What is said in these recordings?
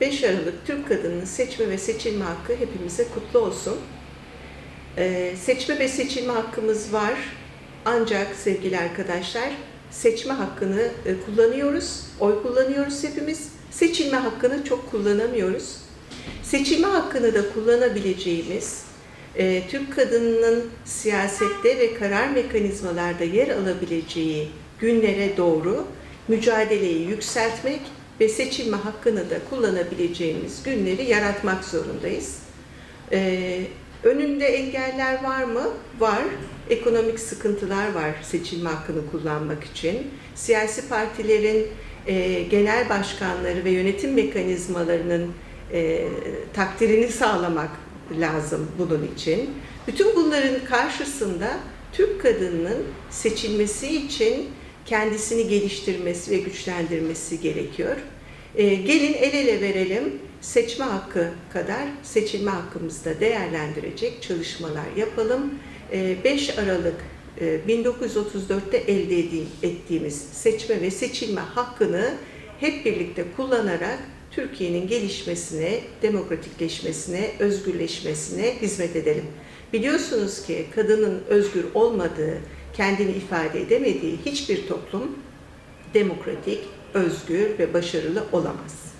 5 Aralık Türk kadının seçme ve seçilme hakkı hepimize kutlu olsun. Ee, seçme ve seçilme hakkımız var. Ancak sevgili arkadaşlar seçme hakkını e, kullanıyoruz, oy kullanıyoruz hepimiz. Seçilme hakkını çok kullanamıyoruz. Seçilme hakkını da kullanabileceğimiz, e, Türk kadınının siyasette ve karar mekanizmalarda yer alabileceği günlere doğru mücadeleyi yükseltmek ve seçilme hakkını da kullanabileceğimiz günleri yaratmak zorundayız. Ee, önünde engeller var mı? Var. Ekonomik sıkıntılar var seçilme hakkını kullanmak için. Siyasi partilerin e, genel başkanları ve yönetim mekanizmalarının e, takdirini sağlamak lazım bunun için. Bütün bunların karşısında Türk kadınının seçilmesi için kendisini geliştirmesi ve güçlendirmesi gerekiyor. E, gelin el ele verelim, seçme hakkı kadar seçilme hakkımızı da değerlendirecek çalışmalar yapalım. E, 5 Aralık e, 1934'te elde edi- ettiğimiz seçme ve seçilme hakkını hep birlikte kullanarak Türkiye'nin gelişmesine, demokratikleşmesine, özgürleşmesine hizmet edelim. Biliyorsunuz ki kadının özgür olmadığı, kendini ifade edemediği hiçbir toplum demokratik, özgür ve başarılı olamaz.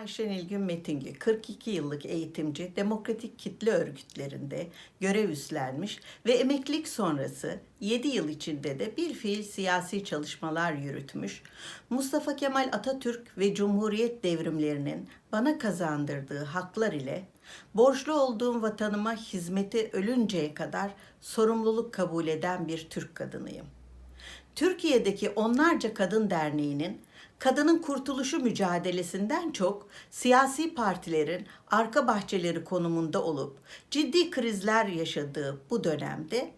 Ben Ayşe Nilgün Metingli, 42 yıllık eğitimci, demokratik kitle örgütlerinde görev üstlenmiş ve emeklilik sonrası 7 yıl içinde de bir fiil siyasi çalışmalar yürütmüş, Mustafa Kemal Atatürk ve Cumhuriyet devrimlerinin bana kazandırdığı haklar ile borçlu olduğum vatanıma hizmeti ölünceye kadar sorumluluk kabul eden bir Türk kadınıyım. Türkiye'deki onlarca kadın derneğinin kadının kurtuluşu mücadelesinden çok siyasi partilerin arka bahçeleri konumunda olup ciddi krizler yaşadığı bu dönemde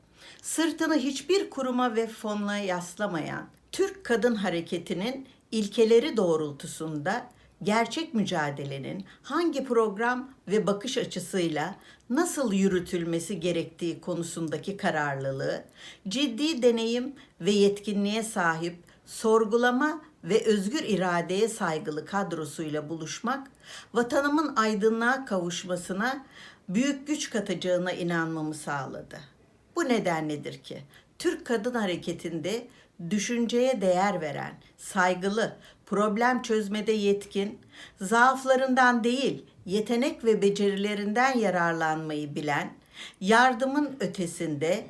sırtını hiçbir kuruma ve fonla yaslamayan Türk kadın hareketinin ilkeleri doğrultusunda gerçek mücadelenin hangi program ve bakış açısıyla nasıl yürütülmesi gerektiği konusundaki kararlılığı, ciddi deneyim ve yetkinliğe sahip sorgulama ve özgür iradeye saygılı kadrosuyla buluşmak, vatanımın aydınlığa kavuşmasına büyük güç katacağına inanmamı sağladı. Bu nedenledir ki Türk kadın hareketinde düşünceye değer veren, saygılı, problem çözmede yetkin, zaaflarından değil, yetenek ve becerilerinden yararlanmayı bilen, yardımın ötesinde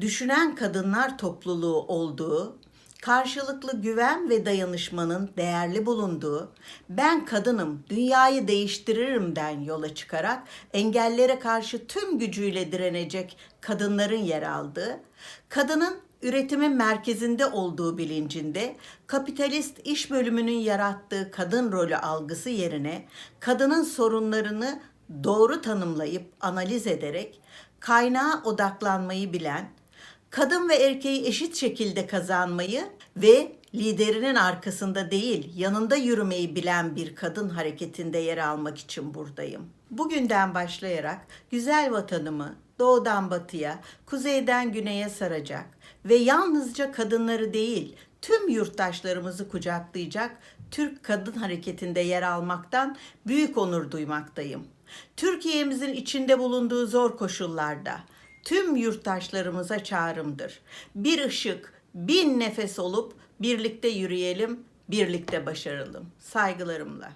düşünen kadınlar topluluğu olduğu, karşılıklı güven ve dayanışmanın değerli bulunduğu, ben kadınım, dünyayı değiştiririmden yola çıkarak engellere karşı tüm gücüyle direnecek kadınların yer aldığı, kadının üretimin merkezinde olduğu bilincinde kapitalist iş bölümünün yarattığı kadın rolü algısı yerine kadının sorunlarını doğru tanımlayıp analiz ederek kaynağa odaklanmayı bilen, kadın ve erkeği eşit şekilde kazanmayı ve liderinin arkasında değil, yanında yürümeyi bilen bir kadın hareketinde yer almak için buradayım. Bugünden başlayarak güzel vatanımı doğudan batıya, kuzeyden güneye saracak ve yalnızca kadınları değil, tüm yurttaşlarımızı kucaklayacak Türk Kadın Hareketi'nde yer almaktan büyük onur duymaktayım. Türkiye'mizin içinde bulunduğu zor koşullarda tüm yurttaşlarımıza çağrımdır. Bir ışık, bin nefes olup birlikte yürüyelim, birlikte başaralım. Saygılarımla.